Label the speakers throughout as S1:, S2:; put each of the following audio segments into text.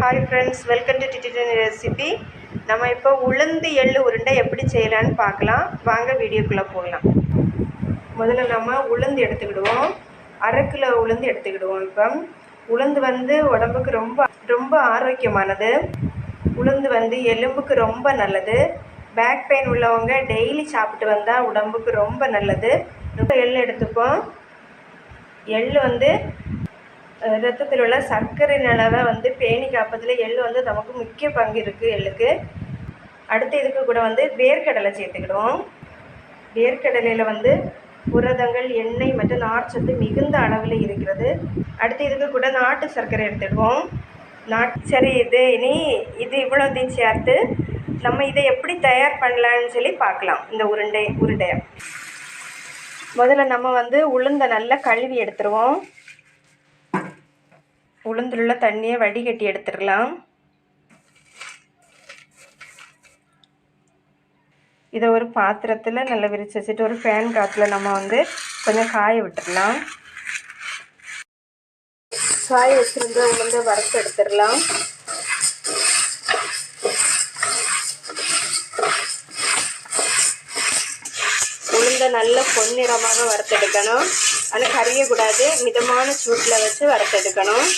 S1: Hi friends welcome to டிடிடன் recipe நம்ம இப்போ உளுந்து எள்ளு உருண்டை எப்படி செய்யலான்னு பார்க்கலாம். வாங்க வீடியோக்குள்ளே போகலாம். முதல்ல நம்ம உளுந்து எடுத்துக்கிடுவோம். அரை கிலோ உளுந்து எடுத்துக்கிடுவோம் இப்போ. உளுந்து வந்து உடம்புக்கு ரொம்ப ரொம்ப ஆரோக்கியமானது. உளுந்து வந்து எலும்புக்கு ரொம்ப நல்லது. பேக் பெயின் உள்ளவங்க டெய்லி சாப்பிட்டு வந்தால் உடம்புக்கு ரொம்ப நல்லது. எள் எடுத்துப்போம். எள் வந்து ரத்தத்தில் உள்ள சர்க்கரை அளவை வந்து பேணி காப்பதில் எள்ளு வந்து நமக்கு முக்கிய பங்கு இருக்குது எள்ளுக்கு. அடுத்து இதுக்கு கூட வந்து வேர்க்கடலை சேர்த்துக்கிடுவோம். வேர்க்கடலையில் வந்து புரதங்கள் எண்ணெய் மற்றும் நார்ச்சத்து மிகுந்த அளவில் இருக்கிறது. அடுத்து இதுக்கு கூட நாட்டு சர்க்கரை எடுத்துடுவோம் நாட் சரி இது இனி இது இவ்வளோத்தையும் சேர்த்து நம்ம இதை எப்படி தயார் பண்ணலான்னு சொல்லி பார்க்கலாம். இந்த உருண்டை உருண்டையை. முதல்ல நம்ம வந்து உளுந்தை நல்லா கழுவி எடுத்துருவோம். உளுந்துள்ள தண்ணியை வடிகட்டி எடுத்துடலாம். இதை ஒரு பாத்திரத்தில் நல்லா விரிச்சு வச்சுட்டு ஒரு ஃபேன் காற்றுல நம்ம வந்து கொஞ்சம் காய விட்டுடலாம். காய வச்சுருந்த உளுந்து வறுத்து எடுத்துடலாம். உளுந்தை நல்ல பொன்னிறமாக வறுத்தெடுக்கணும். ஆனால் கறியக்கூடாது மிதமான சூட்டில் வச்சு வறுத்தெடுக்கணும்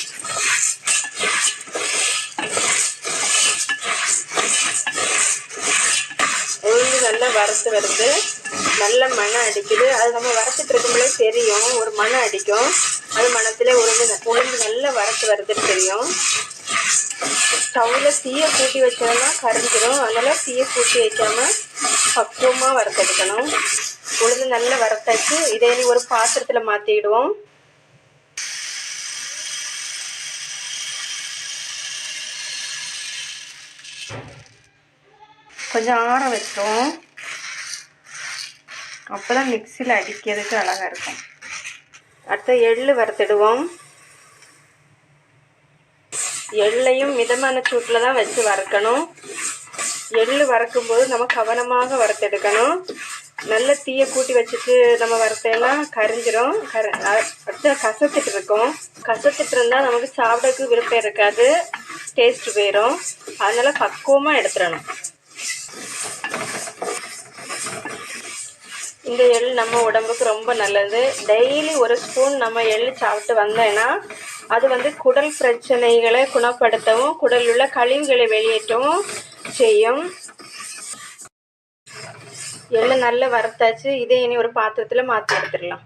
S1: உளுந்து நல்லா வறுத்து வருது. நல்ல மணம் அடிக்குது. அது நம்ம வறுத்துட்டு இருக்கும்போதே தெரியும். ஒரு மணம் அடிக்கும். அது மணத்தில் உளுந்து உளுந்து நல்லா வறுத்து வருதுன்னு தெரியும். ஸ்டவ்வில் தீயை கூட்டி வச்சோம்னா கரைஞ்சிரும். அதனால் தீயை கூட்டி வைக்காமல் பக்குவமாக வறுத்தெடுக்கணும் உளுந்து நல்லா வறுத்தாச்சு. இதே ஒரு பாத்திரத்தில் மாற்றிடுவோம் கொஞ்சம் ஆற வச்சிருவோம் அப்போ தான் மிக்சியில் அடிக்கிறதுக்கு அழகாக இருக்கும். அடுத்து எள்ளு வறுத்துடுவோம். எள்ளையும் மிதமான சூட்டில் தான் வச்சு வறுக்கணும். எள் வறுக்கும்போது நம்ம கவனமாக வறுத்தெடுக்கணும். நல்ல தீயை கூட்டி வச்சுட்டு நம்ம வறுத்தேன்னா கரிஞ்சிரும். கர அடுத்து கசத்துட்டு இருக்கும். கசத்துட்டு இருந்தால் நமக்கு சாப்பிடக்கு விருப்பம் இருக்காது. டேஸ்ட் போயிடும் அதனால் பக்குவமாக எடுத்துடணும். இந்த எள் நம்ம உடம்புக்கு ரொம்ப நல்லது. டெய்லி ஒரு ஸ்பூன் நம்ம எள் சாப்பிட்டு வந்தேன்னா அது வந்து குடல் பிரச்சனைகளை குணப்படுத்தவும் குடலில் உள்ள கழிவுகளை வெளியேற்றவும் செய்யும். எள்ளு நல்லா வறுத்தாச்சு. இதே இனி ஒரு பாத்திரத்தில் மாற்றி எடுத்துடலாம்.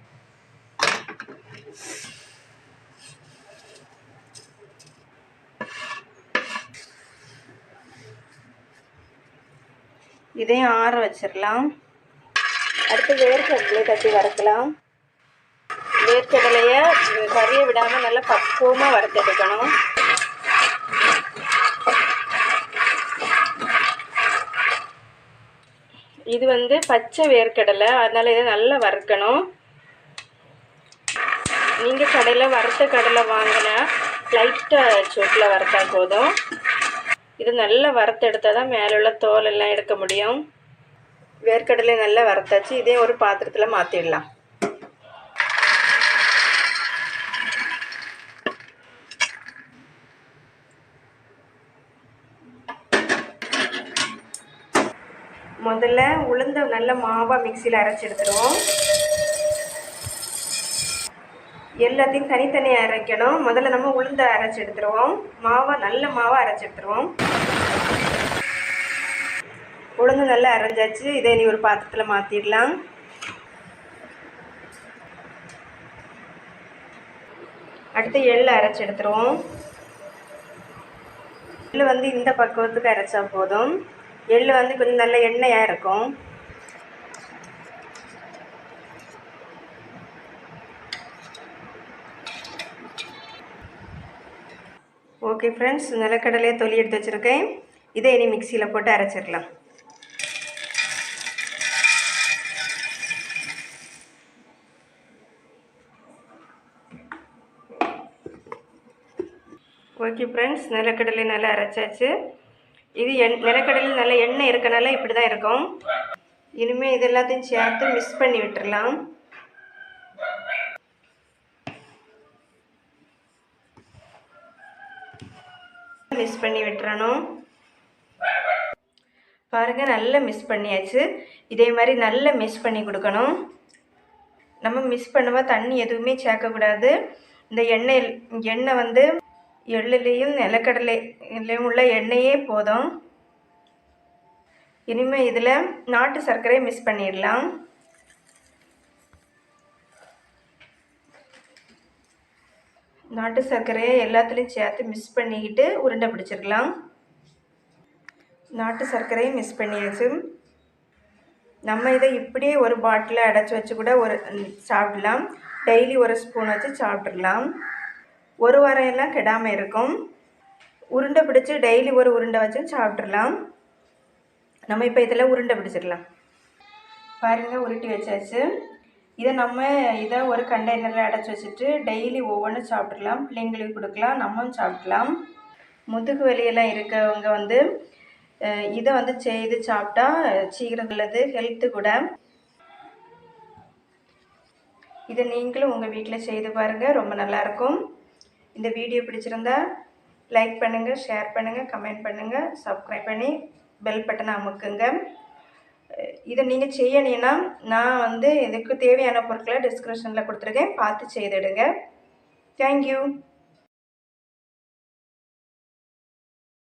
S1: இதையும் ஆற வச்சிடலாம். அடுத்து வேர்க்கடலை தட்டி வறுக்கலாம். வேர்க்கடலையை கறியை விடாமல் நல்லா பக்குவமாக வறுத்தெடுக்கணும் இது வந்து பச்சை வேர்க்கடலை அதனால் இதை நல்லா வறுக்கணும். நீங்கள் கடையில் வறுத்த கடலை வாங்கினா லைட்டாக சூட்டில் வறுத்தா போதும். இது நல்லா வறுத்தெடுத்தால் தான் மேலே உள்ள தோல் எல்லாம் எடுக்க முடியும். வேர்க்கடலை நல்லா வறுத்தாச்சு. இதே ஒரு பாத்திரத்தில் மாற்றிடலாம் முதல்ல உளுந்த நல்ல மாவாக மிக்சியில் அரைச்சி எடுத்துருவோம் எல்லாத்தையும் தனித்தனியாக அரைக்கணும். முதல்ல நம்ம உளுந்த அரைச்சி எடுத்துருவோம் மாவை நல்ல மாவாக அரைச்சி எடுத்துருவோம் உளுந்து நல்லா அரைஞ்சாச்சு. இதை நீ ஒரு பாத்திரத்தில் மாற்றிடலாம் அடுத்து எள்ளு அரைச்சி எடுத்துருவோம். எள்ளு வந்து இந்த பக்குவத்துக்கு அரைச்சா போதும். எள்ளு வந்து கொஞ்சம் நல்ல எண்ணெயாக இருக்கும். ஓகே ஃப்ரெண்ட்ஸ் நிலக்கடலையை தொலி எடுத்து வச்சுருக்கேன். இதை இனி மிக்சியில் போட்டு அரைச்சிடலாம். ஓகே ஃப்ரெண்ட்ஸ் நிலக்கடலை நல்லா அரைச்சாச்சு. இது எண் நிலக்கடலில் நல்ல எண்ணெய் இருக்கனால இப்படி தான் இருக்கும். இனிமேல் இது எல்லாத்தையும் சேர்த்து மிக்ஸ் பண்ணி விட்டுறலாம். மிக்ஸ் பண்ணி விட்டுறணும். பாருங்கள் நல்லா மிக்ஸ் பண்ணியாச்சு. இதே மாதிரி நல்லா மிக்ஸ் பண்ணி கொடுக்கணும். நம்ம மிக்ஸ் பண்ணும்போது தண்ணி எதுவுமே சேர்க்கக்கூடாது. இந்த எண்ணெய் எண்ணெய் வந்து எள்ளுலேயும் நிலக்கடலையிலையும் உள்ள எண்ணெயே போதும். இனிமேல் இதில் நாட்டு சர்க்கரையை மிஸ் பண்ணிடலாம். நாட்டு சர்க்கரையை எல்லாத்துலேயும் சேர்த்து மிக்ஸ் பண்ணிக்கிட்டு உருண்டை பிடிச்சிடலாம். நாட்டு சர்க்கரையை மிஸ் பண்ணியாச்சு. நம்ம இதை இப்படியே ஒரு பாட்டிலில் அடைச்சி வச்சு கூட ஒரு சாப்பிடலாம். டெய்லி ஒரு ஸ்பூன் வச்சு சாப்பிட்றலாம் ஒரு வாரம் எல்லாம் கெடாமல் இருக்கும். உருண்டை பிடிச்சி டெய்லி ஒரு உருண்டை வச்சு சாப்பிட்றலாம் நம்ம இப்போ இதில் உருண்டை பிடிச்சிடலாம். பாருங்கள் உருட்டி வச்சாச்சு. இதை நம்ம இதை ஒரு கண்டெய்னரில் அடைச்சி வச்சுட்டு டெய்லி ஒவ்வொன்றும் சாப்பிட்றலாம் பிள்ளைங்களுக்கு கொடுக்கலாம் நம்மளும் சாப்பிட்லாம் முதுகு வலியெல்லாம் இருக்கவங்க வந்து இதை வந்து செய்து சாப்பிட்டா சீக்கிரம் நல்லது ஹெல்த்து கூட. இதை நீங்களும் உங்கள் வீட்டில் செய்து பாருங்கள் ரொம்ப நல்லாயிருக்கும் இந்த வீடியோ பிடிச்சிருந்தா லைக் பண்ணுங்கள் ஷேர் பண்ணுங்கள் கமெண்ட் பண்ணுங்கள் சப்ஸ்கிரைப் பண்ணி பெல் பட்டனை அமுக்குங்க. இதை நீங்கள் செய்யணுன்னா நான் வந்து இதுக்கு தேவையான பொருட்களை டிஸ்கிரிப்ஷனில் கொடுத்துருக்கேன் பார்த்து செய்திடுங்க. தேங்க்யூ